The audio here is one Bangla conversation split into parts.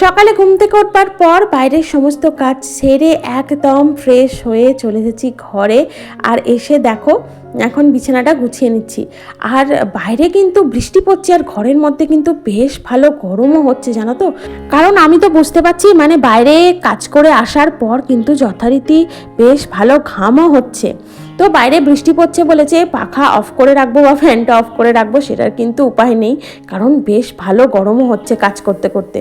সকালে ঘুম থেকে উঠবার পর বাইরের সমস্ত কাজ সেরে একদম ফ্রেশ হয়ে চলে এসেছি ঘরে। আর এসে দেখো, এখন বিছানাটা গুছিয়ে নিচ্ছি। আর বাইরে কিন্তু বৃষ্টি পড়ছে আর ঘরের মধ্যে কিন্তু বেশ ভালো গরমও হচ্ছে, জানো তো? কারণ আমি তো বুঝতে পারছি মানে বাইরে কাজ করে আসার পর কিন্তু যথারীতি বেশ ভালো ঘামও হচ্ছে। তো বাইরে বৃষ্টি পড়ছে বলেছে, পাখা অফ করে রাখব বা ফ্যানটা অফ করে রাখব সেটার কিন্তু উপায় নেই, কারণ বেশ ভালো গরমও হচ্ছে কাজ করতে করতে।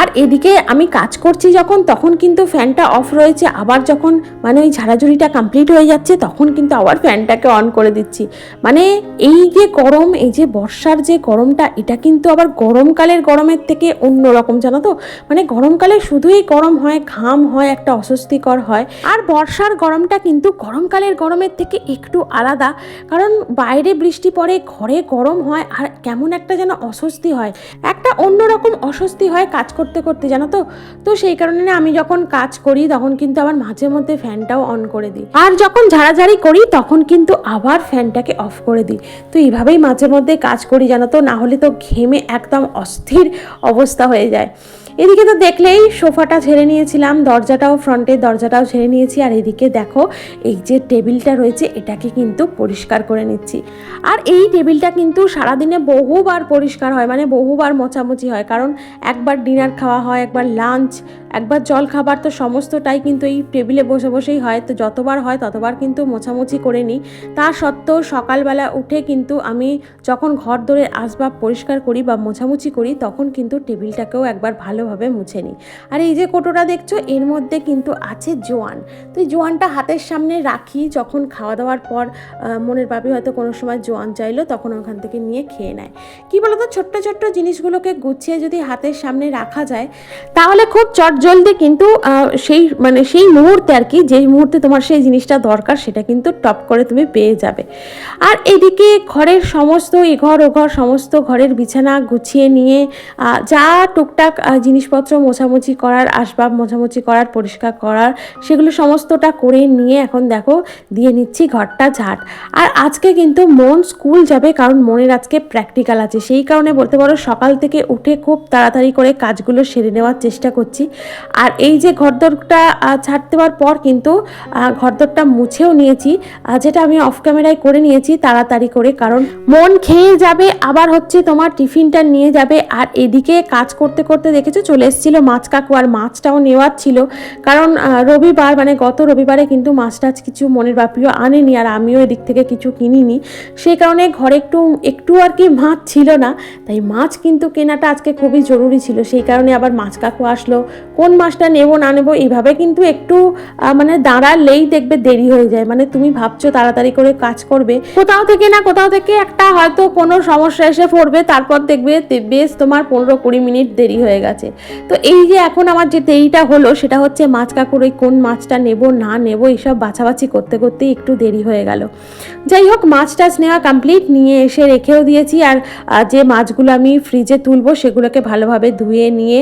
আর এদিকে আমি কাজ করছি যখন, তখন কিন্তু ফ্যানটা অফ রয়েছে, আবার যখন মানে ওই ঝাড়াঝুড়িটা কমপ্লিট হয়ে যাচ্ছে, তখন কিন্তু আবার ফ্যানটাকে অন করে দিচ্ছি। মানে এই যে গরম, এই যে বর্ষার যে গরমটা, এটা কিন্তু আবার গরমকালের গরমের থেকে অন্য রকম জানো তো? মানে গরমকালে শুধুই গরম হয়, ঘাম হয়, একটা অস্বস্তিকর হয়। আর বর্ষার গরমটা কিন্তু গরমকালের গরমের থেকে একটু আলাদা। কারণ বাইরে বৃষ্টি পড়ে, ঘরে গরম হয়, আর কেমন একটা যেন অস্বস্তি হয়। একটা অন্যরকম অস্বস্তি হয় কাজ করতে করতে, জানো তো? তো সেই কারণে আমি যখন কাজ করি, তখন কিন্তু আবার মাঝে মধ্যে ফ্যানটাও অন করে দিই। আর যখন ঝাড়াঝাড়ি করি, তখন কিন্তু আবার ফ্যানটাকে অফ করে দিই। তো এইভাবেই মাঝে মধ্যে কাজ করি, জানো তো? না হলে তো ঘেমে একদম অস্থির অবস্থা হয়ে যায়। এদিকে তো দেখলেই সোফাটা ঝেড়ে নিয়েছিলাম, দরজাটাও ফ্রন্টের দরজাটাও ঝেড়ে নিয়েছি। আর এদিকে দেখো, এই যে টেবিলটা রয়েছে, এটাকে কিন্তু পরিষ্কার করে নিচ্ছি। আর এই টেবিলটা কিন্তু সারাদিনে বহুবার পরিষ্কার হয় মানে বহুবার মোছামুছি হয়। কারণ একবার ডিনার খাওয়া হয়, একবার লাঞ্চ একবার জল খাবার তো সমস্তটাই কিন্তু এই টেবিলে বসে বসেই হয়। তো যতবার হয়, ততবার কিন্তু মোছামুছি করে নিই। তা সত্ত্বেও সকালবেলা উঠে কিন্তু আমি যখন ঘর ধরে আসবাব পরিষ্কার করি বা মোছামুছি করি, তখন কিন্তু টেবিলটাকেও একবার ভালোভাবে মুছে নিই আর এই যে কোটোটা দেখছ এর মধ্যে কিন্তু আছে জোয়ান। তো এই জোয়ানটা হাতের সামনে রাখি যখন খাওয়া দাওয়ার পর মনের বাপি হয়তো কোনো সময় জোয়ান চাইলো তখন ওখান থেকে নিয়ে খেয়ে নেয়। কী বলতো ছোট্ট ছোট্ট জিনিসগুলোকে গুছিয়ে যদি হাতের সামনে রাখা যায় তাহলে খুব চট জলদি কিন্তু সেই মানে সেই মুহূর্তে আর কি যেই মুহূর্তে তোমার সেই জিনিসটা দরকার সেটা কিন্তু টপ করে তুমি পেয়ে যাবে। আর এদিকে ঘরের সমস্ত এঘর ওঘর সমস্ত ঘরের বিছানা গুছিয়ে নিয়ে যা টুকটাক আহ, জিনিসপত্র মোছামুছি করার, আসবাব মোছামুছি করার, পরিষ্কার করার, সেগুলো সমস্তটা করে নিয়ে এখন দেখো দিয়ে নিচ্ছি ঘরটা ঝাট। আর আজকে কিন্তু মন স্কুল যাবে কারণ মনের আজকে প্র্যাকটিক্যাল আছে। সেই কারণে বলতে পারো সকাল থেকে উঠে খুব তাড়াতাড়ি করে কাজগুলো সেরে নেওয়ার চেষ্টা করছি। আর এই যে ঘরদোরটা ছাড় দেওয়ার পর কিন্তু ঘরদোরটা মুছেও নিয়েছি যেটা আমি অফ ক্যামেরায় করে নিয়েছি তাড়াতাড়ি করে কারণ মন খেয়ে যাবে, আবার হচ্ছে তোমার টিফিনটা নিয়ে যাবে। আর এদিকে কাজ করতে করতে দেখেছ চলে এসেছিল, মাছ কাকু আর মাছটাও নেওয়ার ছিল। কারণ রবিবার মানে গত রবিবারে কিন্তু মাছ টাছ কিছু মনের বাপিও আনেনি আর আমিও এদিক থেকে কিছু কিনিনি। সেই কারণে ঘরে একটু একটু আর কি মাছ ছিল না, তাই মাছ কিন্তু কেনাটা আজকে খুবই জরুরি ছিল। সেই কারণে আবার মাছ কাকু আসলো, কোন মাছটা নেব, না নেব, এইভাবে কিন্তু একটু মানে দাঁড়ালেই দেখবে দেরি হয়ে যায়। মানে তুমি ভাবছ তাড়াতাড়ি করে কাজ করবে, কোথাও থেকে না কোথাও থেকে একটা হয়তো কোনো সমস্যা এসে পড়বে, তারপর দেখবে বেশ তোমার পনেরো কুড়ি মিনিট দেরি হয়ে গেছে। তো এই যে এখন আমার যে দেরিটা হলো, সেটা হচ্ছে মাছ কাকুর ওই কোন মাছটা নেব, না নেব এইসব বাছাবাছি করতে করতেই একটু দেরি হয়ে গেল। যাই হোক, মাছ টাছ নেওয়া কমপ্লিট নিয়ে এসে রেখেও দিয়েছি। আর যে মাছগুলো আমি ফ্রিজে তুলবো, সেগুলোকে ভালোভাবে ধুয়ে নিয়ে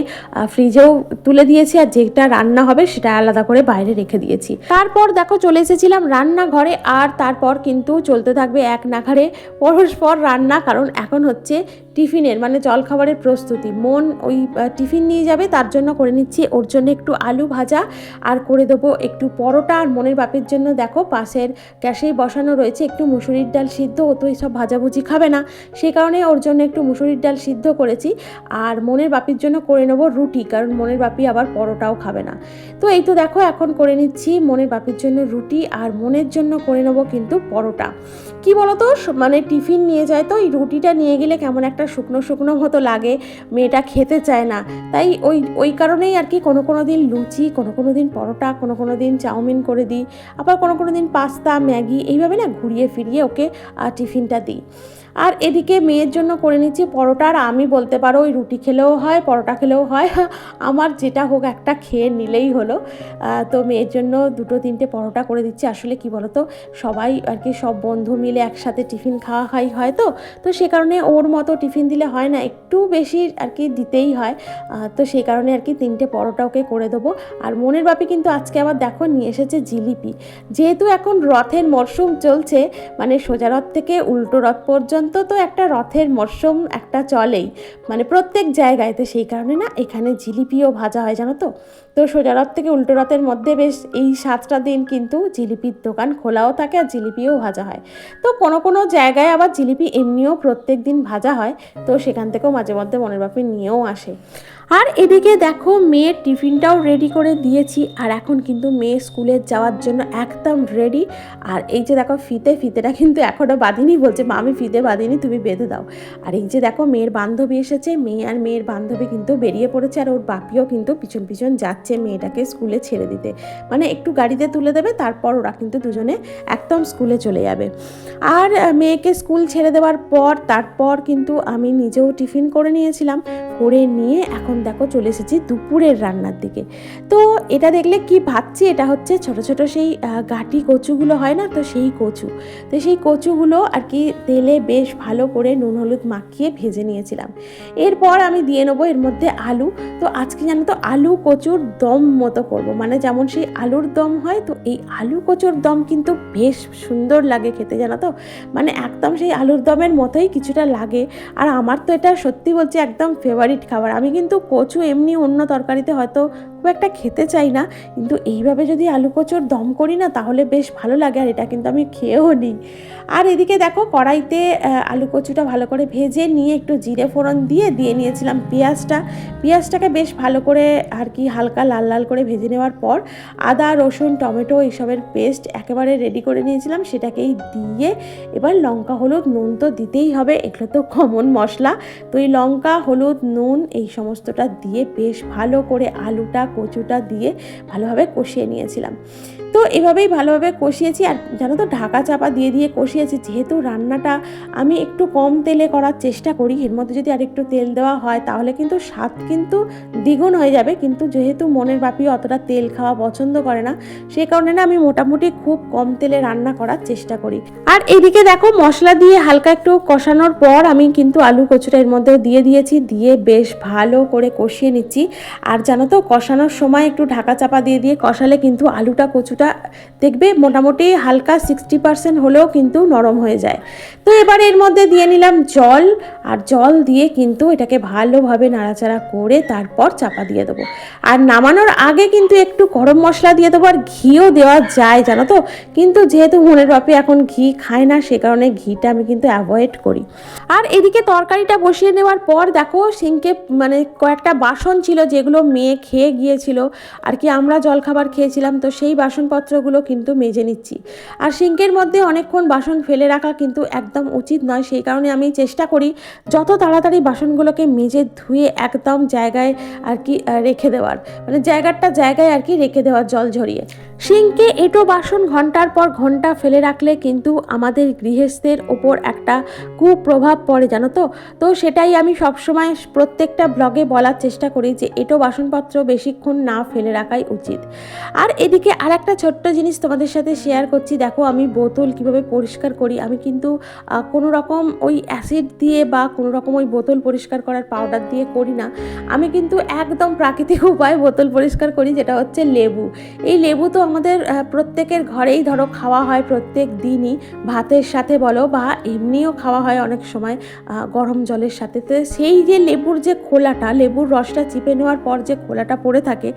ফ্রিজেও তুলে দিয়েছি। আর যেটা রান্না হবে, সেটা আলাদা করে বাইরে রেখে দিয়েছি। তারপর দেখো, চলে এসেছিলাম রান্নাঘরে। আর তারপর কিন্তু চলতে থাকবে এক নাঘারে পরস্পর রান্না। কারণ এখন হচ্ছে টিফিনের মানে জলখাবারের প্রস্তুতি। মন ওই টিফিন নিয়ে যাবে, তার জন্য করে নিচ্ছি ওর জন্য একটু আলু ভাজা আর করে দেবো একটু পরোটা আর মনের বাপের জন্য দেখো পাশের গ্যাসেই বসানো রয়েছে একটু মুসুরির ডাল সিদ্ধ, ও তো এইসব ভাজাভুজি খাবে না। সেই কারণে ওর জন্য একটু মুসুরির ডাল সিদ্ধ করেছি আর মনের বাপির জন্য করে নেব রুটি, কারণ মনের বাপি আবার পরোটাও খাবে না। তো এই তো দেখো এখন করে নিচ্ছি মনের বাপির জন্য রুটি আর মনের জন্য করে নেব কিন্তু পরোটা। কি বলতো মানে টিফিন নিয়ে যায় তো, এই রুটিটা নিয়ে গেলে কেমন একটা শুকনো শুকনো মতো লাগে, মেয়েটা খেতে চায় না। তাই ওই ওই কারণেই আর কি কোনো কোনো দিন লুচি, কোনো কোনো দিন পরোটা, কোনো কোনো দিন চাউমিন করে দিই। আবার কোনো কোনো দিন পাস্তা, ম্যাগি, এইভাবে না ঘুরিয়ে ফিরিয়ে ওকে টিফিনটা দিই। আর এদিকে মেয়ের জন্য করে নিচ্ছি পরোটা, আর আমি বলতে পারো ওই রুটি খেলেও হয়, পরোটা খেলেও হয়। আমার যেটা হোক একটা খেয়ে নিলেই হলো। তো মেয়ের জন্য দুটো তিনটে পরোটা করে দিচ্ছি। আসলে কি বলতো, সবাই আর কি সব বন্ধু মিলে একসাথে টিফিন খাওয়া হয় হয় তো। তো সে কারণে ওর মতো টিফিন দিলে হয় না, একটু বেশি আর কি দিতেই হয়। তো সেই কারণে আর কি তিনটে পরোটা ওকে করে দেবো। আর মনের বাপি কিন্তু আজকে আবার দেখো নিয়ে এসেছে জিলিপি। যেহেতু এখন রথের মরশুম চলছে মানে সোজা রথ থেকে উল্টো রথ পর্যন্ত তো একটা রথের মরশুম একটা চলেই। মানে প্রত্যেক জায়গায় তো সেই কারণে না এখানে জিলিপিও ভাজা হয়, জানো তো? তো সোজা রথ থেকে উল্টো রথের মধ্যে বেশ এই সাতটা দিন কিন্তু জিলিপির দোকান খোলাও থাকে আর জিলিপিও ভাজা হয়। তো কোনো কোনো জায়গায় আবার জিলিপি এমনিও প্রত্যেক দিন ভাজা হয়, তো সেখান থেকেও মাঝে মধ্যে মনের বাপি নিয়েও আসে। আর এদিকে দেখো মেয়ের টিফিনটাও রেডি করে দিয়েছি, আর এখন কিন্তু মেয়ে স্কুলে যাওয়ার জন্য একদম রেডি আর এই যে দেখো ফিতে, ফিতেটা কিন্তু এখনও বাঁধিনি, বলছে, মা, আমি ফিতে বাঁধিনি, তুমি বেঁধে দাও। আর এই যে দেখো মেয়ের বান্ধবী এসেছে, মেয়ে আর মেয়ের বান্ধবী কিন্তু বেরিয়ে পড়েছে, আর ওর বাপিও কিন্তু পিছন পিছন যাচ্ছে মেয়েটাকে স্কুলে ছেড়ে দিতে। মানে একটু গাড়িতে তুলে দেবে, তারপর ওরা কিন্তু দুজনে একদম স্কুলে চলে যাবে। আর মেয়েকে স্কুল ছেড়ে দেওয়ার পর, তারপর কিন্তু আমি নিজেও টিফিন করে নিয়েছিলাম, করে নিয়ে এখন দেখো চলে এসেছি দুপুরের রান্নার দিকে। তো এটা দেখলে কি ভাবছি, এটা হচ্ছে ছোট ছোট সেই গাঁটি কচুগুলো হয় না? তো সেই কচু। তো সেই কচুগুলো আর কি তেলে বেশ ভালো করে নুন, হলুদ মাখিয়ে ভেজে নিয়েছিলাম। এরপর আমি দিয়ে নেব এর মধ্যে আলু। তো আজকে জানো তো আলু কচুর দম মতো করব। মানে যেমন সেই আলুর দম হয়, তো এই আলু কচুর দম কিন্তু বেশ সুন্দর লাগে খেতে জানো তো। মানে একদম সেই আলুর দমের মতোই কিছুটা লাগে। আর আমার তো এটা সত্যি বলছি একদম ফেভারিট খাবার। আমি কিন্তু কচু এমনি অন্য তরকারিতে হয়তো খুব একটা খেতে চাই না, কিন্তু এইভাবে যদি আলু কচুর দম করি না, তাহলে বেশ ভালো লাগে আর এটা কিন্তু আমি খেয়েও নিই আর এদিকে দেখো কড়াইতে আলু কচুটা ভালো করে ভেজে নিয়ে একটু জিরে ফোড়ন দিয়ে দিয়ে নিয়েছিলাম পেঁয়াজটা। পেঁয়াজটাকে বেশ ভালো করে আর কি হালকা লাল লাল করে ভেজে নেওয়ার পর আদা, রসুন, টমেটো এইসবের পেস্ট একেবারে রেডি করে নিয়েছিলাম, সেটাকেই দিয়ে এবার লঙ্কা, হলুদ, নুন তো দিতেই হবে, এগুলো তো কমন মশলা। তো এই লঙ্কা, হলুদ, নুন এই সমস্তটা দিয়ে বেশ ভালো করে আলুটা কচুটা দিয়ে ভালোভাবে কষিয়ে নিয়েছিলাম। তো এভাবেই ভালোভাবে কষিয়েছি। আর জানো তো, ঢাকা চাপা দিয়ে দিয়ে কষিয়েছি। যেহেতু রান্নাটা আমি একটু কম তেলে করার চেষ্টা করি, এর মধ্যে যদি আরেকটু তেল দেওয়া হয়, তাহলে কিন্তু স্বাদ কিন্তু দ্বিগুণ হয়ে যাবে। কিন্তু যেহেতু মনের বাপি অতটা তেল খাওয়া পছন্দ করে না, সে কারণে না আমি মোটামুটি খুব কম তেলে রান্না করার চেষ্টা করি। আর এদিকে দেখো, মশলা দিয়ে হালকা একটু কষানোর পর আমি কিন্তু আলু কচুটা এর মধ্যেও দিয়ে দিয়েছি। দিয়ে বেশ ভালো করে কষিয়ে নিচ্ছি। আর জানো তো, কষানোর সময় একটু ঢাকা চাপা দিয়ে দিয়ে কষালে কিন্তু আলুটা কচুটা দেখবে মোটামুটি হালকা সিক্সটি পার্সেন্ট হলেও কিন্তু নরম হয়ে যায়। তো এবার এর মধ্যে দিয়ে নিলাম জল, আর জল দিয়ে কিন্তু এটাকে ভালোভাবে নাড়াচাড়া করে তারপর চাপা দিয়ে দেবো। আর নামানোর আগে কিন্তু একটু গরম মশলা দিয়ে দেবো, আর ঘিও দেওয়া যায়, জানো তো? কিন্তু যেহেতু মনের বাপি এখন ঘি খায় না, সে কারণে ঘিটা আমি কিন্তু অ্যাভয়েড করি। আর এদিকে তরকারিটা বসিয়ে নেওয়ার পর দেখো, সিঙ্কে মানে কয়েকটা বাসন ছিল যেগুলো মেয়ে খেয়ে গিয়েছিল। আর কি আমরা জলখাবার খেয়েছিলাম, তো সেই বাসনপত্রগুলো কিন্তু মেজে নিচ্ছি। আর সিঙ্কের মধ্যে অনেকক্ষণ বাসন ফেলে রাখা কিন্তু একদম উচিত নয়। সেই কারণে আমি চেষ্টা করি যত তাড়াতাড়ি বাসনগুলোকে মেজে ধুয়ে একদম জায়গায় আর কি রেখে দেওয়ার। মানে জায়গাটা জায়গায় আর কি রেখে দেওয়ার জল ঝরিয়ে। সিঙ্কে এটো বাসন ঘণ্টার পর ঘণ্টা ফেলে রাখলে কিন্তু আমাদের গৃহস্থের ওপর একটা কুপ্রভাব পড়ে, জানো তো? তো সেটাই আমি সবসময় প্রত্যেকটা ব্লগে বলার চেষ্টা করি যে এটো বাসনপত্র বেশিক্ষণ না ফেলে রাখাই উচিত। আর এদিকে আর একটা ছোট্ট জিনিস তোমাদের সাথে শেয়ার করছি। দেখো, আমি বোতল কীভাবে পরিষ্কার করি, আমি কিন্তু কোনো রকম ওই অ্যাসিড দিয়ে বা কোনো রকম ওই বোতল পরিষ্কার করার পাউডার দিয়ে করি না। আমি কিন্তু একদম প্রাকৃতিক উপায়ে বোতল পরিষ্কার করি, যেটা হচ্ছে লেবু। এই লেবু তো আমাদের প্রত্যেকের ঘরেই ধরো খাওয়া হয় প্রত্যেক দিনই। ভাতের সাথে বলো বা এমনিও খাওয়া হয় অনেক সময় গরম জলের সাথে। তো সেই যে লেবুর যে খোলাটা, লেবুর রসটা চিপে নেওয়ার পর যে খোলাটা পড়ে থাকে,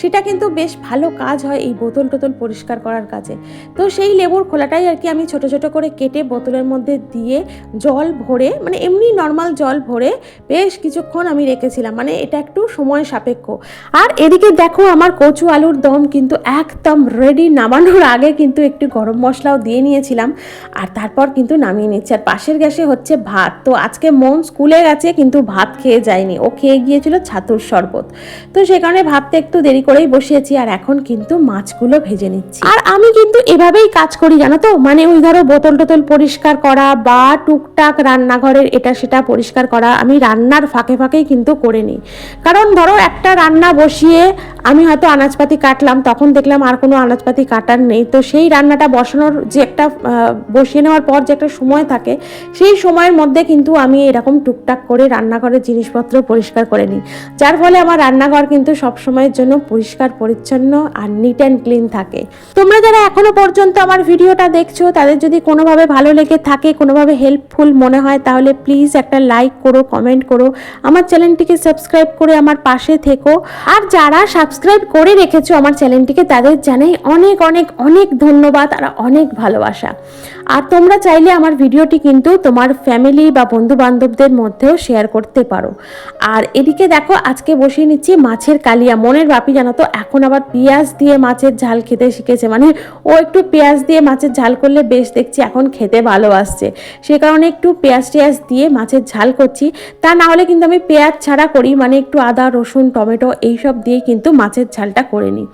সেটা কিন্তু বেশ ভালো কাজ হয় এই বোতল টোতল পরিষ্কার করার কাজে। তো সেই লেবুর খোলাটাই আর কি আমি ছোট ছোট করে কেটে বোতলের মধ্যে দিয়ে জল ভরে মানে এমনি নর্মাল জল ভরে বেশ কিছুক্ষণ আমি রেখেছিলাম। মানে এটা একটু সময় সাপেক্ষ। আর এদিকে দেখো আমার কচু আলুর দম কিন্তু একদম রেডি নামানোর আগে কিন্তু একটু গরম মশলাও দিয়ে নিয়েছিলাম আর তারপর কিন্তু নামিয়ে নিচ্ছে। আর পাশের গ্যাসে হচ্ছে ভাত। তো আজকে মন স্কুলে গেছে কিন্তু ভাত খেয়ে যায়নি। ও খেয়ে গিয়েছিল ছাতুর শরবত। তো সে কারণে ভাতটা একটু দেরি করেই বসিয়েছি আর এখন কিন্তু মাছগুলো ভেজে ভেজে নিচ্ছি। আর আমি কিন্তু এভাবেই কাজ করি, জানো তো? মানে ওই ধরো বোতল টোতল পরিষ্কার করা বা টুকটাক রান্নাঘরের এটা সেটা পরিষ্কার করা আমি রান্নার ফাঁকে ফাঁকেই কিন্তু করে নিই। কারণ ধরো একটা রান্না বসিয়ে আমি হয়তো আনাজপাতি কাটলাম, তখন দেখলাম আর কোনো আনাজপাতি কাটার নেই। তো সেই রান্নাটা বসানোর যে একটা বসিয়ে নেওয়ার পর যে একটা সময় থাকে, সেই সময়ের মধ্যে কিন্তু আমি এরকম টুকটাক করে রান্নাঘরের জিনিসপত্র পরিষ্কার করে নিই। যার ফলে আমার রান্নাঘর কিন্তু সব সময়ের জন্য পরিষ্কার, পরিচ্ছন্ন আর নিট অ্যান্ড ক্লিন থাকে। তোমরা যারা এখনও পর্যন্ত আমার ভিডিওটা দেখছ, তাদের যদি কোনোভাবে ভালো লেগে থাকে, কোনোভাবে হেল্পফুল মনে হয়, তাহলে প্লিজ একটা লাইক করো কমেন্ট করো। আমার চ্যানেলটিকে সাবস্ক্রাইব করে আমার পাশে থেকো। আর যারা সাবস্ক্রাইব করে রেখেছো আমার চ্যানেলটিকে তাদের জানাই অনেক অনেক অনেক ধন্যবাদ আর অনেক ভালোবাসা। আর তোমরা চাইলে আমার ভিডিওটি কিন্তু তোমার ফ্যামিলি বা বন্ধু বান্ধবদের মধ্যেও শেয়ার করতে পারো। আর এদিকে দেখো, আজকে বসিয়ে নিচ্ছি মাছের কালিয়া। মনের বাপি জানো এখন আবার পেঁয়াজ দিয়ে মাছের ঝাল খেতে শিখেছে। মানে ও একটু পেঁয়াজ দিয়ে মাছের ঝাল করলে বেশ দেখছি এখন খেতে ভালোবাসছে। সে কারণে একটু পেঁয়াজ টেয়াজ দিয়ে মাছের ঝাল করছি। তা না হলে কিন্তু আমি পেঁয়াজ ছাড়া করি মানে একটু আদা, রসুন, টমেটো এইসব দিয়ে কিন্তু মাছের ঝালটা করে নিই।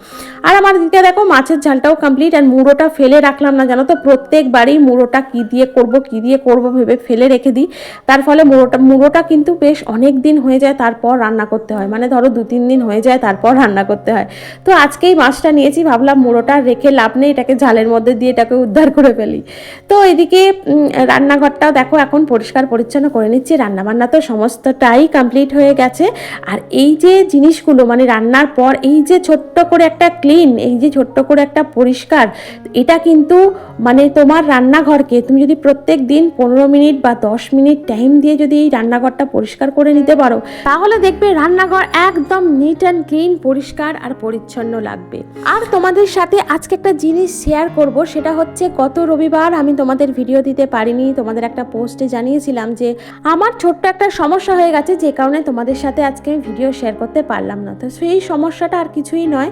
আর আমার দিকে দেখো মাছের ঝালটাও কমপ্লিট আর মুড়োটা ফেলে রাখলাম না, জানো তো? প্রত্যেকবারই মুড়োটা কি দিয়ে করব, কি দিয়ে করব ভেবে ফেলে রেখে দিই। তার ফলে মুড়োটা মুড়োটা কিন্তু বেশ অনেক দিন হয়ে যায় তারপর রান্না করতে হয়। মানে ধরো দু তিন দিন হয়ে যায় তারপর রান্না করতে হয়। তো আজকেই মাছটা নিয়েছি, ভাবলাম মুড়োটা রেখে লাভ নেই, এটাকে ঝালের মধ্যে দিয়ে এটাকে উদ্ধার করে ফেলি। তো এদিকে রান্নাঘরটাও দেখো এখন পরিষ্কার পরিচ্ছন্ন করে নিচ্ছি, রান্নাবান্না তো সমস্তটাই কমপ্লিট হয়ে গেছে। আর এই যে জিনিসগুলো মানে রান্নার পর এই যে ছোট্ট করে একটা ক্লিন এই যে ছোট্ট করে একটা পরিষ্কার, এটা কিন্তু মানে তোমার রান্নাঘরকে, তুমি যদি প্রত্যেক দিন পনেরো মিনিট বা দশ মিনিট টাইম দিয়ে যদি এই রান্নাঘরটা পরিষ্কার করে নিতে পারো, তাহলে দেখবে রান্নাঘর একদম নিট অ্যান্ড ক্লিন পরিষ্কার আর পরিচ্ছন্ন লাগবে। আর তোমাদের সাথে আজকে একটা জিনিস শেয়ার করব, সেটা হচ্ছে গত রবিবার আমি তোমাদের ভিডিও দিতে পারিনি, তোমাদের একটা পোস্টে জানিয়েছিলাম যে আমার ছোট্ট একটা সমস্যা হয়ে গেছে, যে কারণে তোমাদের সাথে আজকে আমি ভিডিও শেয়ার করতে পারলাম না। তো সেই সমস্যাটা আর কিছুই নয়,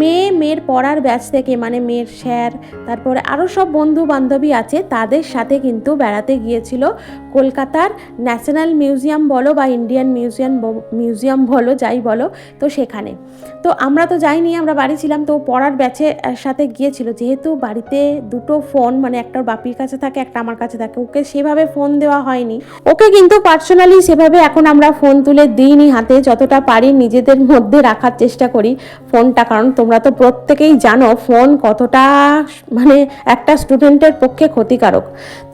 মেয়ে, মেয়ের পড়ার ব্যাচ থেকে মানে মেয়ের স্যার তারপরে আরও সব বন্ধু বান্ধবী আছে, তাদের সাথে কিন্তু বেড়াতে গিয়েছিল। কলকাতার ন্যাশনাল মিউজিয়াম বলো বা ইন্ডিয়ান মিউজিয়াম মিউজিয়াম বলো, যাই বলো, তো সেখানে। তো আমরা তো যাইনি, আমরা বাড়ি ছিলাম, তো পড়ার ব্যাচে সাথে গিয়েছিল। যেহেতু বাড়িতে দুটো ফোন মানে একটা বাপির কাছে থাকে, একটা আমার কাছে থাকে, ওকে সেভাবে ফোন দেওয়া হয়নি। ওকে কিন্তু পার্সোনালি সেভাবে এখন আমরা ফোন তুলে দিইনি হাতে, যতটা পারি নিজেদের মধ্যে রাখার চেষ্টা করি ফোনটা, কারণ তোমরা তো প্রত্যেকেই জানো ফোন কতটা মানে একটা স্টুডেন্টের পক্ষে ক্ষতিকারক।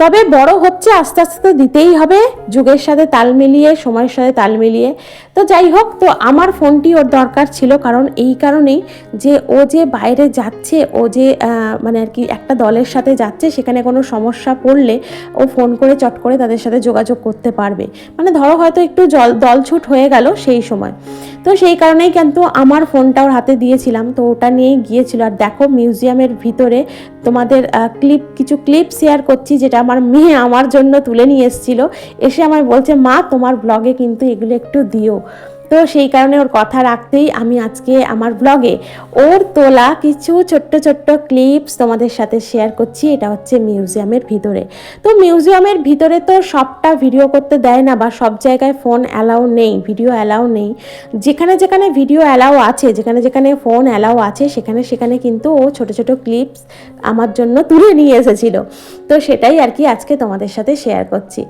তবে বড় হচ্ছে আস্তে আস্তে তো দিতেই হবে যুগের সাথে তাল মিলিয়ে সময়ের সাথে তাল মিলিয়ে। তো যাই হোক, তো আমার ফোনটি ওর দরকার ছিল কারণ এই কারণেই যে ও যে বাইরে যাচ্ছে, ও যে মানে আর কি একটা দলের সাথে যাচ্ছে, সেখানে কোনো সমস্যা পড়লে ও ফোন করে চট করে তাদের সাথে যোগাযোগ করতে পারবে। মানে ধরো হয়তো একটু জল, দলছুট হয়ে গেল সেই সময়। তো সেই কারণেই কিন্তু আমার ফোনটা ওর হাতে দিয়েছিলাম। তো ওটা নিয়েই গিয়েছিল। আর দেখো, মিউজিয়ামের ভিতরে তোমাদের ক্লিপ, কিছু ক্লিপ শেয়ার করছি যেটা আমার মেয়ে আমার জন্য তুলে নিয়ে এসেছিল। এসে আমার বলছে, মা, তোমার ব্লগে কিন্তু এগুলো একটু দিও। তো সেই কারণে ওর কথা রাখতেই আমি আজকে আমার ব্লগে ওর তোলা কিছু ছোট্ট ছোট্ট ক্লিপস তোমাদের সাথে শেয়ার করছি। এটা হচ্ছে মিউজিয়ামের ভিতরে। তো মিউজিয়ামের ভিতরে তো সবটা ভিডিও করতে দেয় না বা সব জায়গায় ফোন অ্যালাউ নেই ভিডিও অ্যালাউ নেই। যেখানে যেখানে ভিডিও অ্যালাউ আছে, যেখানে যেখানে ফোন অ্যালাউ আছে, সেখানে সেখানে কিন্তু ও ছোট ছোট ক্লিপস আমার জন্য তুলে নিয়ে এসেছিল। তো সেটাই আর কি আজকে তোমাদের সাথে শেয়ার করছি।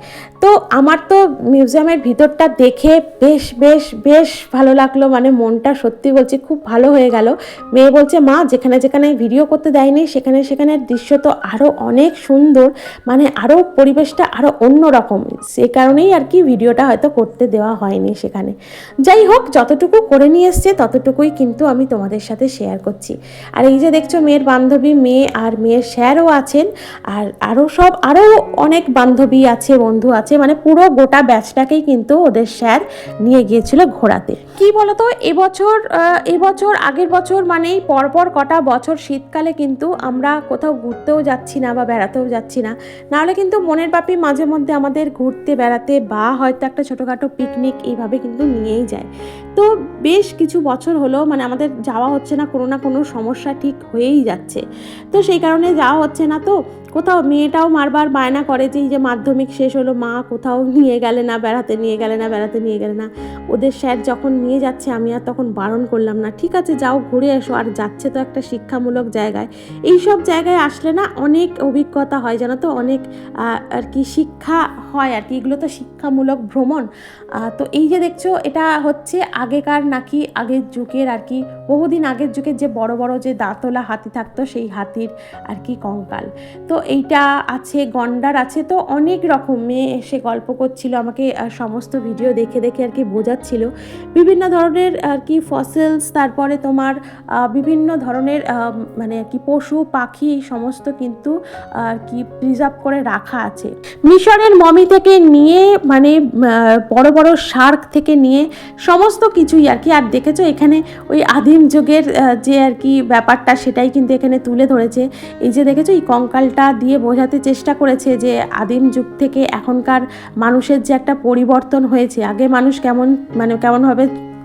তো আমার তো মিউজিয়ামের ভিতরটা দেখে বেশ বেশ বেশ ভালো লাগল। মানে মনটা সত্যি বলছি খুব ভালো হয়ে গেল। মেয়ে বলছে, মা, যেখানে যেখানে ভিডিও করতে দেয়নি, সেখানে সেখানে দৃশ্য তো আরও অনেক সুন্দর। মানে আরও পরিবেশটা আরও অন্য রকম। সে কারণেই আর কি ভিডিওটা হয়তো করতে দেওয়া হয়নি সেখানে। যাই হোক, যতটুকু করে নিয়ে এসছে, ততটুকুই কিন্তু আমি তোমাদের সাথে শেয়ার করছি। আর এই যে দেখছ, মেয়ের বান্ধবী মেয়ে আর মেয়ের স্যারও আছেন। আর আরও সব আরও অনেক বান্ধবী আছে, বন্ধু আছে মানে পুরো গোটা ব্যাচটাকেই কিন্তু ওদের স্যার নিয়ে গিয়েছিল ঘোরাতে। কি বলতো, এবছর এবছর, আগের বছর মানেই পরপর কটা বছর শীতকালে কিন্তু আমরা কোথাও ঘুরতেও যাচ্ছি না বা বেড়াতেও যাচ্ছি না। নাহলে কিন্তু মনের পাপি মাঝে মধ্যে আমাদের ঘুরতে, বেড়াতে বা হয়তো একটা ছোটোখাটো পিকনিক এইভাবে কিন্তু নিয়েই যায়। তো বেশ কিছু বছর হলো মানে আমাদের যাওয়া হচ্ছে না, কোনো না কোনো সমস্যা ঠিক হয়েই যাচ্ছে। তো সেই কারণে যাওয়া হচ্ছে না তো। কোথাও মেয়েটাও মারবার বায়না করে যে, এই যে মাধ্যমিক শেষ হলো, মা কোথাও নিয়ে গেলে না, বেড়াতে নিয়ে গেলে না, বেড়াতে নিয়ে গেলে না। ওদের স্যার যখন নিয়ে যাচ্ছে, আমি আর তখন বারণ করলাম না। ঠিক আছে, যাও ঘুরে এসো, আর যাচ্ছে তো একটা শিক্ষামূলক জায়গায়। এই সব জায়গায় আসলে না অনেক অভিজ্ঞতা হয়, জানো তো? অনেক আর কি শিক্ষা হয় আর কি। এগুলো তো শিক্ষামূলক ভ্রমণ। তো এই যে দেখছ, এটা হচ্ছে আগেকার নাকি আগের যুগের আর কি, বহুদিন আগের যুগের যে বড় বড় যে দাঁতলা হাতি থাকতো, সেই হাতির আর কি কঙ্কাল। তো এইটা আছে, গন্ডার আছে, তো অনেক রকম মেয়ে এসে গল্প করছিল, আমাকে সমস্ত ভিডিও দেখে দেখে আর কি বোঝাচ্ছিল। বিভিন্ন ধরনের আর কি ফসিলস তারপরে তোমার বিভিন্ন ধরনের মানে আর কি পশু, পাখি সমস্ত কিন্তু, আর কি প্রিজার্ভ করে রাখা আছে। মিশরের মমি থেকে নিয়ে মানে বড় বড় শার্ক থেকে নিয়ে, সমস্ত কিছুই আর কি। আর দেখেছ এখানে ওই আদিম যুগের যে আর কি ব্যাপারটা সেটাই কিন্তু এখানে তুলে ধরেছে। এই যে দেখেছ এই কঙ্কালটা দিয়ে বোঝাতে চেষ্টা করেছে যে আদিম যুগ থেকে এখনকার মানুষের যে একটা পরিবর্তন হয়েছে। আগে মানুষ কেমন মানে কেমনভাবে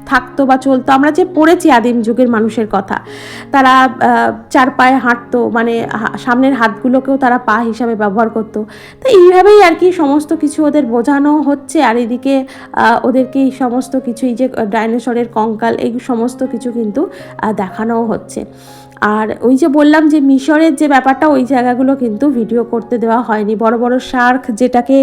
থাকতো বা চলতো। আমরা যে পড়েছি আদিম যুগের মানুষের কথা, তারা চার পায়ে হাঁটতো মানে সামনের হাতগুলোকেও তারা পা হিসাবে ব্যবহার করতো। তো এইভাবেই আর কি সমস্ত কিছু ওদের বোঝানো হচ্ছে, আর এদিকে ওদেরকে এই সমস্ত কিছুই যে ডাইনোসরের কঙ্কাল, এই সমস্ত কিছু কিন্তু দেখানোও হচ্ছে। আর ওই যে বললাম যে মিশরের যে ব্যাপারটা, ওই জায়গাগুলো কিন্তু ভিডিও করতে দেওয়া হয়নি। বড় বড় শার্ক যেটাকে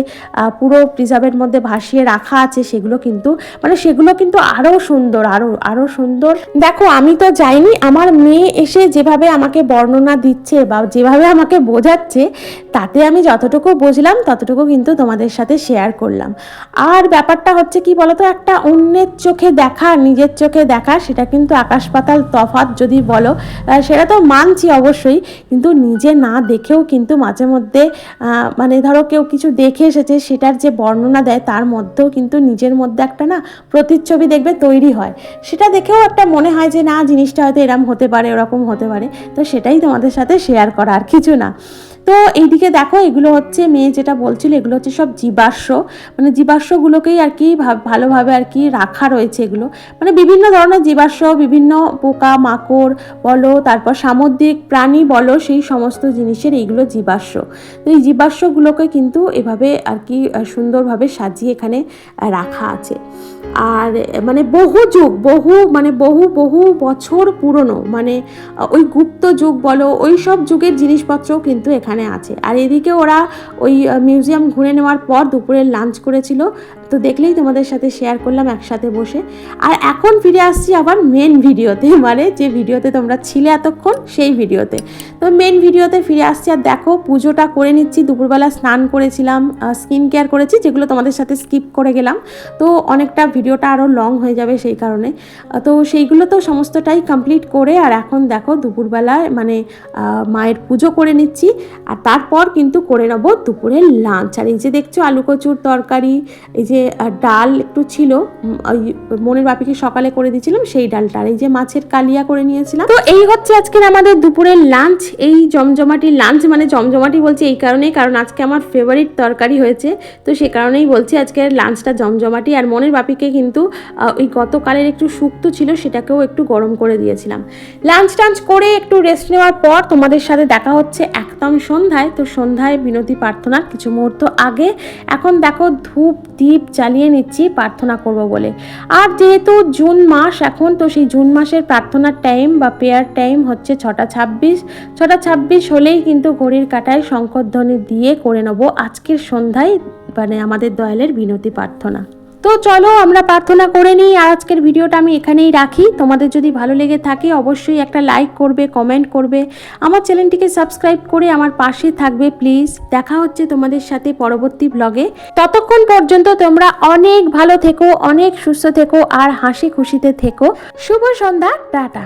পুরো প্রিজার্ভের মধ্যে ভাসিয়ে রাখা আছে, সেগুলো কিন্তু মানে সেগুলো কিন্তু আরও সুন্দর আরও আরও সুন্দর। দেখো, আমি তো যাইনি, আমার মেয়ে এসে যেভাবে আমাকে বর্ণনা দিচ্ছে বা যেভাবে আমাকে বোঝাচ্ছে, তাতে আমি যতটুকু বুঝলাম, ততটুকু কিন্তু তোমাদের সাথে শেয়ার করলাম। আর ব্যাপারটা হচ্ছে কি বলতো, একটা অন্যের চোখে দেখা, নিজের চোখে দেখা, সেটা কিন্তু আকাশ পাতাল তফাৎ যদি বলো সেটা তো মানছি অবশ্যই, কিন্তু নিজে না দেখেও কিন্তু মাঝে মধ্যে মানে ধরো কেউ কিছু দেখে এসেছে, সেটার যে বর্ণনা দেয় তার মধ্যেও কিন্তু নিজের মধ্যে একটা না প্রতিচ্ছবি দেখবে তৈরি হয়। সেটা দেখেও একটা মনে হয় যে না, জিনিসটা হয়তো এরম হতে পারে, ওরকম হতে পারে। তো সেটাই তোমাদের সাথে শেয়ার করা আর কিছু না। তো এইদিকে দেখো, এগুলো হচ্ছে মেয়ে যেটা বলছিল, এগুলো হচ্ছে সব জীবাশ্ম। মানে জীবাশ্মগুলোকেই আর কি ভালোভাবে আর কি রাখা রয়েছে এগুলো। মানে বিভিন্ন ধরনের জীবাশ্ম, বিভিন্ন পোকা, মাকড় বলো, তারপর সামুদ্রিক প্রাণী বলো, সেই সমস্ত জিনিসের এইগুলো জীবাশ্ম। তো এই জীবাশ্মগুলোকে কিন্তু এভাবে আর কি সুন্দরভাবে সাজিয়ে এখানে রাখা আছে। আর মানে বহু যুগ, বহু মানে বহু বহু বছর পুরনো মানে ওই গুপ্ত যুগ বলো, ওই সব যুগের জিনিসপত্রও কিন্তু এখানে আছে। আর এদিকে ওরা ওই মিউজিয়াম ঘুরে নেওয়ার পর দুপুরে লাঞ্চ করেছিল। তো দেখলেই তোমাদের সাথে শেয়ার করলাম একসাথে বসে। আর এখন ফিরে আসছি আবার মেন ভিডিওতে মানে যে ভিডিওতে তোমরা ছিলে এতক্ষণ, সেই ভিডিওতে। তো মেন ভিডিওতে ফিরে আসছি আর দেখো, পুজোটা করে নিচ্ছি, দুপুরবেলা স্নান করেছিলাম স্কিন কেয়ার করেছি, যেগুলো তোমাদের সাথে স্কিপ করে গেলাম। তো অনেকটা ভিডিওটা আরও লং হয়ে যাবে সেই কারণে। তো সেইগুলো তো সমস্তটাই কমপ্লিট করে আর এখন দেখো দুপুরবেলায় মানে মায়ের পুজো করে নিচ্ছি। আর তারপর কিন্তু করে নেব দুপুরের লাঞ্চ আর এই যে দেখছ আলু কচুর তরকারি, এই যে ডাল একটু ছিল ওই মনের বাপিকে সকালে করে দিয়েছিলাম সেই ডালটা। আর এই যে মাছের কালিয়া করে নিয়েছিলাম। তো এই হচ্ছে আজকের আমাদের দুপুরের লাঞ্চ এই জমজমাটি লাঞ্চ মানে জমজমাটি বলছি এই কারণেই, কারণ আজকে আমার ফেভারিট তরকারি হয়েছে। তো সে কারণেই বলছি আজকের লাঞ্চটা জমজমাটি। আর মনের বাপিকে কিন্তু ওই গতকালের একটু শুক্তো ছিল, সেটাকেও একটু গরম করে দিয়েছিলাম। লাঞ্চ টাঞ্চ করে একটু রেস্ট নেওয়ার পর তোমাদের সাথে দেখা হচ্ছে একদম সন্ধ্যায়। তো সন্ধ্যায় বিনতি প্রার্থনার কিছু মুহূর্ত আগে। এখন দেখো ধূপ দ্বীপ জ্বালিয়ে নিচ্ছি, প্রার্থনা করব বলে। আর যেহেতু জুন মাস এখন, তো সেই জুন মাসের প্রার্থনার টাইম বা পেয়ার টাইম হচ্ছে ছটা ছাব্বিশ। ছটা ছাব্বিশ হলেই কিন্তু ঘড়ির কাটায় শঙ্করধ্বনি দিয়ে করে নেব আজকের সন্ধ্যায় মানে আমাদের দয়ালের বিনতি প্রার্থনা। তো চলো আমরা প্রার্থনা করে নিই। আর আজকের ভিডিওটা আমি এখানেই রাখি। তোমাদের যদি ভালো লেগে থাকে, অবশ্যই একটা লাইক করবে কমেন্ট করবে। আমার চ্যানেলটিকে সাবস্ক্রাইব করে আমার পাশে থাকবে প্লিজ দেখা হচ্ছে তোমাদের সাথে পরবর্তী ব্লগে ততক্ষণ পর্যন্ত তোমরা অনেক ভালো থেকো, অনেক সুস্থ থেকো, আর হাসি খুশিতে থেকো। শুভ সন্ধ্যা, টাটা।